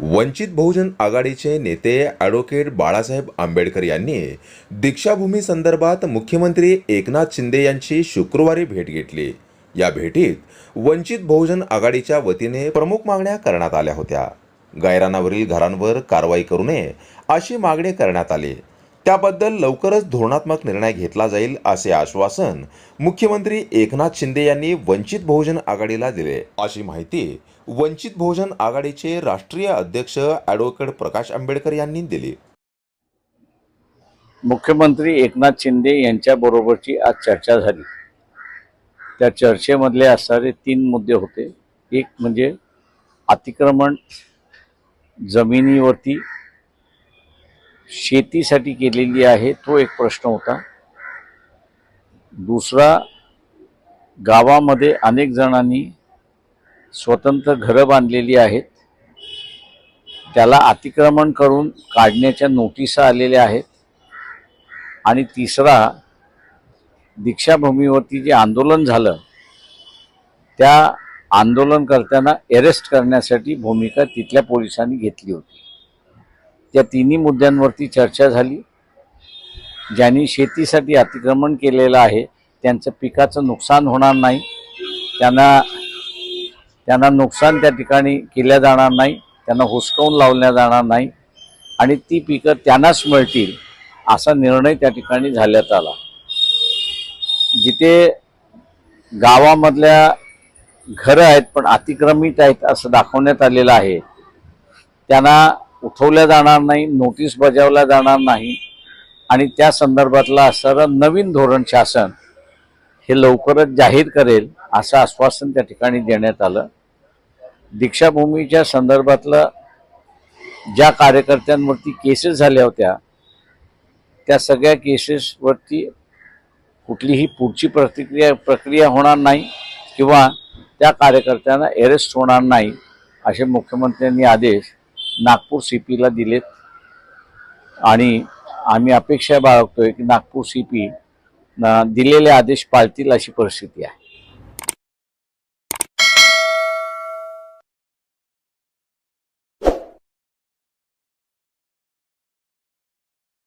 वंचित बहुजन आघाडीचे नेते ॲडव्होकेट बाळासाहेब आंबेडकर यांनी दीक्षाभूमी संदर्भात मुख्यमंत्री एकनाथ शिंदे यांची शुक्रवारी भेट घेतली. या भेटीत वंचित बहुजन आघाडीच्या वतीने प्रमुख मागण्या करण्यात आल्या होत्या. गायरानावरील घरांवर कारवाई करू नये अशी मागणी करण्यात आली. त्याबद्दल लवकरच धोरणात्मक निर्णय घेतला जाईल असे आश्वासन मुख्यमंत्री एकनाथ शिंदे यांनी वंचित बहुजन आघाडीला दिले. अशी माहिती वंचित बहुजन आघाडीचे राष्ट्रीय अध्यक्ष ॲडव्होकेट प्रकाश आंबेडकर यांनी दिली. मुख्यमंत्री एकनाथ शिंदे यांच्या बरोबरची आज चर्चा झाली. त्या चर्चेमधले असणारे तीन मुद्दे होते. एक म्हणजे अतिक्रमण जमिनीवरती शेतीसाठी केलेली आहे तो एक प्रश्न होता. दुसरा गावामध्ये अनेक जणांनी स्वतंत्र घरं बांधलेली आहेत. त्याला अतिक्रमण करून काढण्याच्या नोटिसा आलेल्या आहेत. आणि तिसरा दीक्षाभूमीवरती जे आंदोलन झालं त्या आंदोलन करताना अरेस्ट करण्यासाठी भूमिका तिथल्या पोलिसांनी घेतली होती. त्या तिन्ही मुद्द्यांवरती चर्चा झाली. ज्यांनी शेतीसाठी अतिक्रमण केलेलं आहे त्यांचं पिकाचं नुकसान होणार नाही. त्यांना त्यांना नुकसान त्या ठिकाणी केल्या जाणार नाही. त्यांना हुसकावून लावल्या जाणार नाही. आणि ती पिकं त्यांनाच मिळतील असा निर्णय त्या ठिकाणी झाल्यात आला. जिथे गावामधल्या घरं आहेत पण अतिक्रमित आहेत असं दाखवण्यात आलेलं आहे त्यांना उठवल्या जाणार नाही नोटीस बजावल्या जाणार नाही. आणि त्या संदर्भातला असणारं नवीन धोरण शासन हे लवकरच जाहीर करेल असं आश्वासन त्या ठिकाणी देण्यात आलं. दीक्षाभूमीच्या संदर्भातलं ज्या कार्यकर्त्यांवरती केसेस झाल्या होत्या त्या सगळ्या केसेसवरती कुठलीही पुढची प्रतिक्रिया प्रक्रिया होणार नाही किंवा त्या कार्यकर्त्यांना अरेस्ट होणार नाही असे मुख्यमंत्र्यांनी आदेश नागपूर सी पीला दिलेत. आणि आम्ही अपेक्षा बाळगतोय की नागपूर सी पी दिलेले आदेश पाळतील अशी परिस्थिती आहे.